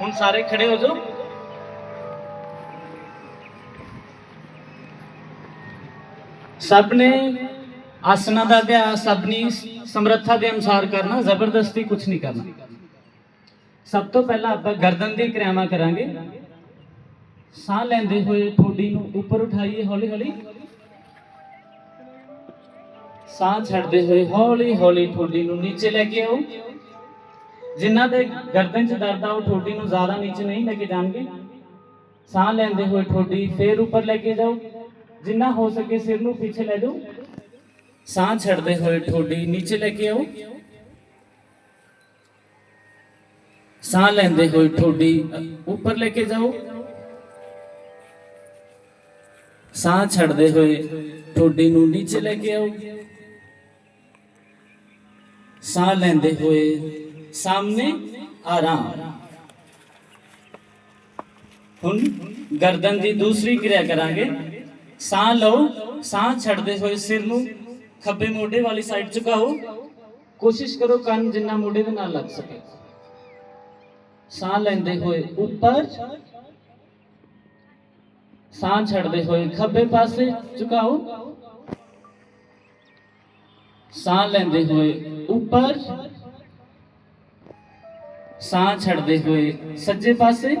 ਹੁਣ ਸਾਰੇ ਖੜੇ ਹੋ ਜਾਓ। ਸਭ ਨੇ ਆਸਨਾਂ ਦਾ ਅਭਿਆਸ ਆਪਣੀ ਸਮਰੱਥਾ ਦੇ ਅਨੁਸਾਰ ਕਰਨਾ, ਜ਼ਬਰਦਸਤੀ ਕੁਝ ਨਹੀਂ ਕਰਨਾ। ਸਭ ਤੋਂ ਪਹਿਲਾਂ ਆਪਾਂ ਗਰਦਨ ਦੀ ਕਿਰਿਆਵਾਂ ਕਰਾਂਗੇ। ਸਾਹ ਲੈਂਦੇ ਹੋਏ ਠੋਡੀ ਨੂੰ ਉੱਪਰ ਉਠਾਈਏ ਹੌਲੀ ਹੌਲੀ ਸਾਹ ਛੱਡਦੇ ਹੋਏ ਹੌਲੀ ਹੌਲੀ ਠੋਡੀ ਨੂੰ ਨੀਚੇ ਲੈ ਕੇ ਆਓ। ਜਿਨ੍ਹਾਂ ਦੇ ਗਰਦਨ 'ਚ ਦਰਦ ਆ, ਉਹ ਠੋਡੀ ਨੂੰ ਜ਼ਿਆਦਾ ਨੀਚੇ ਨਹੀਂ ਲੈ ਕੇ ਜਾਣਗੇ। ਸਾਹ ਲੈਂਦੇ ਹੋਏ ਠੋਡੀ ਫੇਰ ਉੱਪਰ ਲੈ ਕੇ ਜਾਓ। ਜਿੰਨਾ ਹੋ ਸਕੇ ਸਿਰ ਨੂੰ ਪਿੱਛੇ ਲੈ ਜਾਓ। ਸਾਹ ਛੱਡਦੇ ਹੋਏ ਠੋਡੀ ਨੀਚੇ ਲੈ ਕੇ ਆਓ। ਸਾਹ ਲੈਂਦੇ ਹੋਏ ਠੋਡੀ ਉੱਪਰ ਲੈ ਕੇ ਜਾਓ। ਸਾਹ ਛੱਡਦੇ ਹੋਏ ਠੋਡੀ ਨੂੰ ਨੀਚੇ ਲੈ ਕੇ ਆਓ। ਸਾਹ ਲੈਂਦੇ ਹੋਏ ਸਾਹਮਣੇ ਆਰਾਮ। ਹੁਣ ਗਰਦਨ ਦੀ ਦੂਸਰੀ ਕਿਰਿਆ ਕਰਾਂਗੇ। ਸਾਹ ਲਓ, ਸਾਹ ਛੱਡਦੇ ਹੋਏ ਸਿਰ ਨੂੰ ਖੱਬੇ ਮੋਢੇ ਵਾਲੀ ਸਾਈਡ ਝੁਕਾਓ। ਕੋਸ਼ਿਸ਼ ਕਰੋ ਕੰਨ ਜਿੰਨਾ ਮੋਢੇ ਦੇ ਨਾਲ ਲੱਗ ਸਕੇ। ਸਾਹ ਲੈਂਦੇ ਹੋਏ ਉੱਪਰ। ਸਾਹ ਛੱਡਦੇ ਹੋਏ ਖੱਬੇ ਪਾਸੇ ਝੁਕਾਓ। ਸਾਹ ਲੈਂਦੇ ਹੋਏ ਉੱਪਰ। ਸਾਹ ਛੱਡਦੇ ਹੋਏ ਸੱਜੇ ਪਾਸੇ